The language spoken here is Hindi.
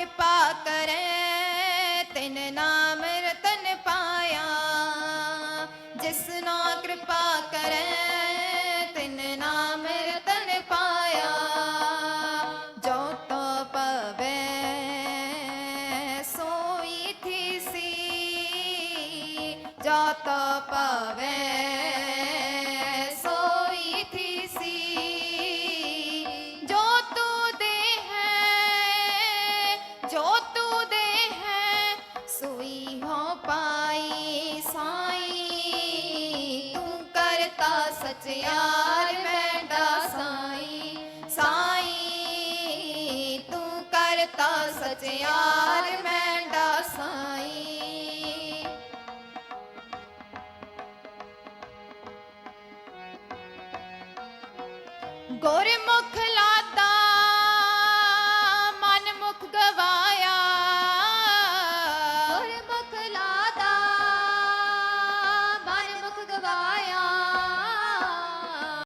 कृपा करे, तिन नाम रतन पाया। जिस जिसना कृपा करे, तिन नाम रतन पाया। जो तो पवे, सोई थी सी। जो तो पवे ਸਚਿਆਰ ਮੈਂਡਾ ਸਾਈ ਸਾਈ ਤੂੰ ਕਰਤਾ ਸਚਿਆਰ ਮੈਂਡਾ ਸਾਈ ਗੁਰਮੁਖ